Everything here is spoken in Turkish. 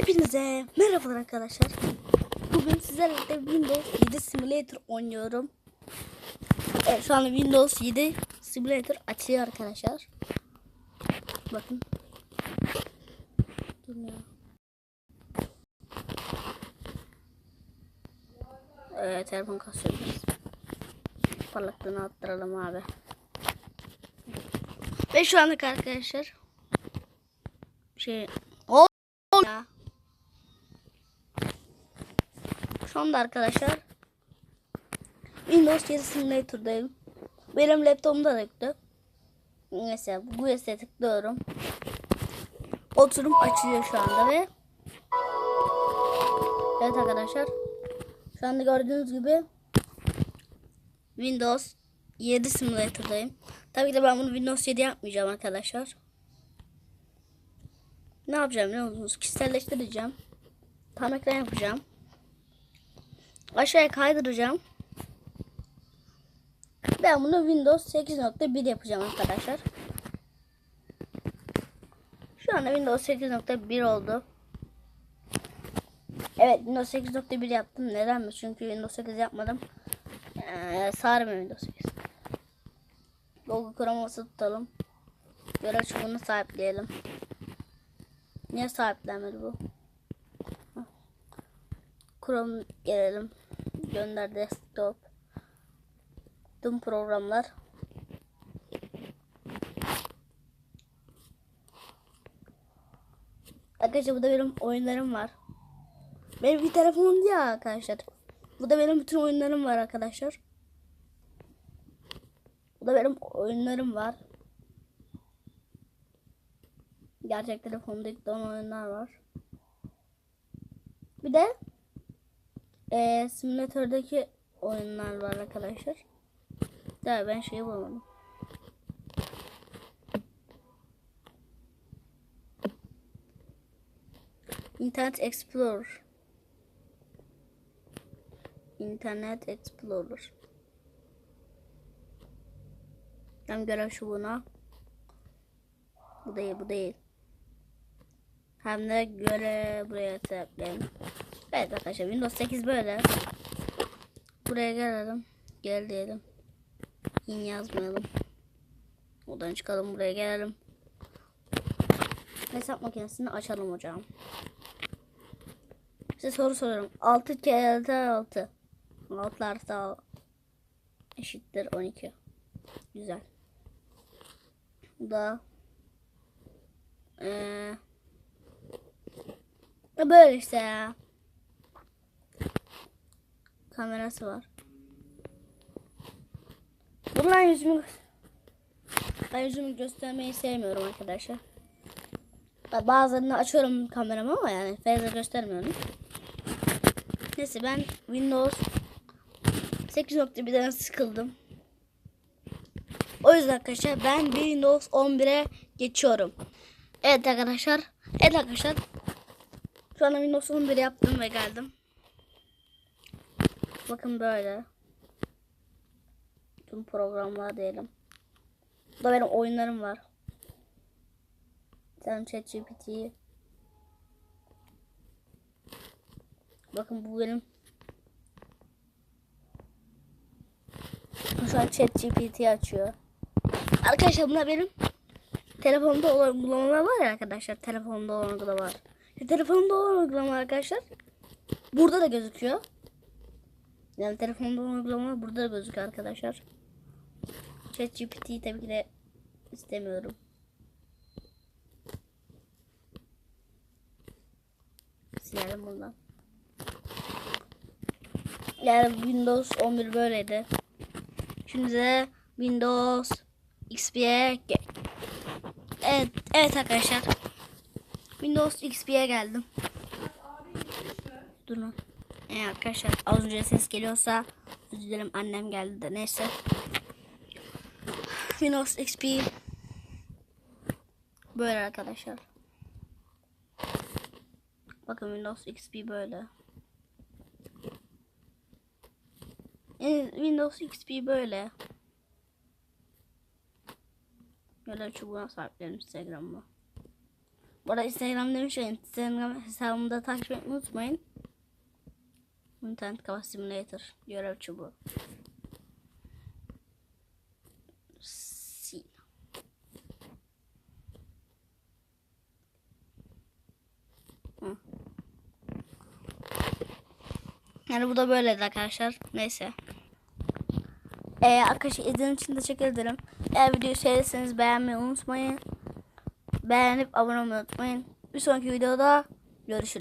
Hepinize merhabalar arkadaşlar. Bugün sizlerle Windows 7 Simulator oynuyorum. Evet şu anda Windows 7 Simulator açıyor arkadaşlar. Bakın. Evet telefon kasıyor biraz. Parlaklığını arttıralım abi. Ve şu anlık arkadaşlar şey Şu anda arkadaşlar Windows 7 Simulator'dayım. Benim laptopumda da yüklü. Mesela bu USB'ye tıklıyorum. Oturum açılıyor şu anda ve Evet arkadaşlar. Şu anda gördüğünüz gibi Windows 7 Simulator'dayım. Tabii ki de ben bunu Windows 7 yapmayacağım arkadaşlar. Ne yapacağım ne musunuz? Kişiselleştireceğim. Tam ekran yapacağım. Aşağıya kaydıracağım. Ben bunu Windows 8.1 yapacağım arkadaşlar. Şu anda Windows 8.1 oldu. Evet Windows 8.1 yaptım. Neden mi? Çünkü Windows 8 yapmadım. Ee, sarmıyor Windows 8. Logo kroması tutalım. Görev çubuğunu sahipleyelim. Niye sahiplenmedi bu? Chrome gelelim. Gönder desktop. Tüm programlar. Arkadaşlar bu da benim oyunlarım var. Benim bir telefonum değil arkadaşlar. Bu da benim bütün oyunlarım var arkadaşlar. Bu da benim oyunlarım var. Gerçek telefonda yüklenen oyunlar var. Bir de e, simülatördeki oyunlar var arkadaşlar. Ya ben şeyi bulamadım. Internet Explorer. Internet Explorer. Ben görev çubuğuna. Bu değil bu değil. Hem de göre buraya tıklayalım. Evet arkadaşlar Windows 8 böyle. Buraya gelelim. Gel diyelim. Yine yazmayalım. Odan çıkalım buraya gelelim. Hesap makinesini açalım hocam. Size soru soruyorum. 6 kere 6. 6 artı eşittir 12. Güzel. Bu da ee, böyle işte ya. Kamerası var. Buradan yüzümü ben yüzümü göstermeyi sevmiyorum arkadaşlar. Bazılarını açıyorum kameramı ama yani fazla göstermiyorum. Neyse ben Windows 8.1'den sıkıldım. O yüzden arkadaşlar ben Windows 11'e geçiyorum. Evet arkadaşlar. Evet arkadaşlar. Şu anda Windows 11 yaptım ve geldim. Bakın böyle. Tüm programlar diyelim. Bu da benim oyunlarım var. Sen ChatGPT. Bakın bu benim. Şu an ChatGPT açıyor. Arkadaşlar bunlar benim telefonumda olan uygulamalar var ya arkadaşlar. Telefonumda olan uygulamalar. İşte telefonumda olan uygulamalar arkadaşlar. Burada da gözüküyor. Yani telefonumda olan uygulamalar burada da gözüküyor arkadaşlar. ChatGPT'yi tabii ki de istemiyorum. Silelim buradan. Yani Windows 11 böyleydi. Şimdi de Windows XP'ye Evet, evet arkadaşlar. Windows XP'ye geldim. Durun. Evet arkadaşlar az önce ses geliyorsa özür dilerim annem geldi de neyse. Windows XP böyle arkadaşlar. Bakın Windows XP böyle. Yani Windows XP böyle. Böyle çubuğuna sahiplerim Instagram'da. Bu arada Instagram demiş ya Instagram hesabımı da takip etmeyi unutmayın. İnternet kafa simulator görev çubuğu. Si. Hı. Yani bu da böyleydi arkadaşlar. Neyse. Ee, arkadaşlar izlediğiniz için teşekkür ederim. Eğer videoyu sevdiyseniz beğenmeyi unutmayın. Beğenip abone olmayı unutmayın. Bir sonraki videoda görüşürüz.